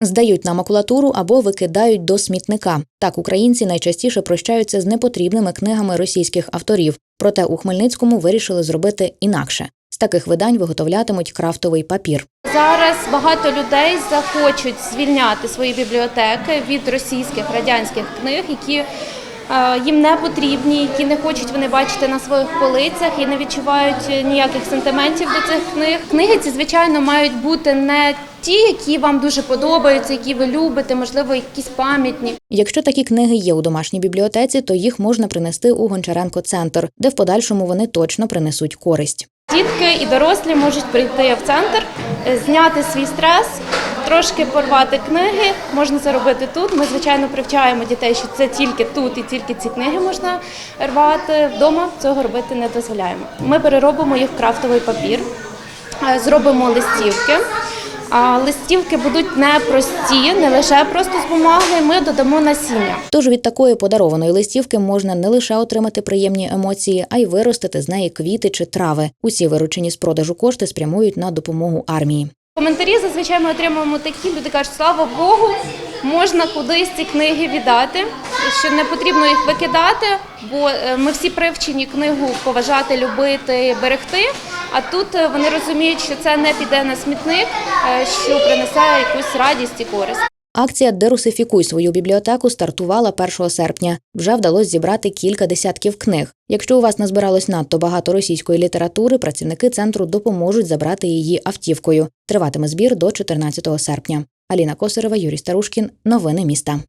здають на макулатуру або викидають до смітника. Так українці найчастіше прощаються з непотрібними книгами російських авторів. Проте у Хмельницькому вирішили зробити інакше. З таких видань виготовлятимуть крафтовий папір. Зараз багато людей захочуть звільняти свої бібліотеки від російських радянських книг, які їм не потрібні, які не хочуть вони бачити на своїх полицях і не відчувають е, ніяких сентиментів до цих книг. Книги ці, звичайно, мають бути не ті, які вам дуже подобаються, які ви любите, можливо, якісь пам'ятні. Якщо такі книги є у домашній бібліотеці, то їх можна принести у Гончаренко центр, де в подальшому вони точно принесуть користь. Дітки і дорослі можуть прийти в центр, е, зняти свій стрес, трошки порвати книги. Можна це робити тут. Ми, звичайно, привчаємо дітей, що це тільки тут і тільки ці книги можна рвати. Вдома цього робити не дозволяємо. Ми переробимо їх в крафтовий папір, е, зробимо листівки. А листівки будуть непрості, не лише просто з бумаги. Ми додамо насіння. Тож від такої подарованої листівки можна не лише отримати приємні емоції, а й виростити з неї квіти чи трави. Усі виручені з продажу кошти спрямують на допомогу армії. Коментарі зазвичай ми отримуємо такі. Люди кажуть, слава Богу, можна кудись ці книги віддати, що не потрібно їх викидати, бо е, ми всі привчені книгу поважати, любити, берегти. А тут е, вони розуміють, що це не піде на смітник, е, що принесе якусь радість і користь. Акція Дерусифікуй свою бібліотеку стартувала 1 серпня. Вже вдалося зібрати кілька десятків книг. Якщо у вас назбиралось надто багато російської літератури, працівники центру допоможуть забрати її автівкою. Триватиме збір до 14 серпня. Аліна Косарева, Юрій Старушкін. Новини міста.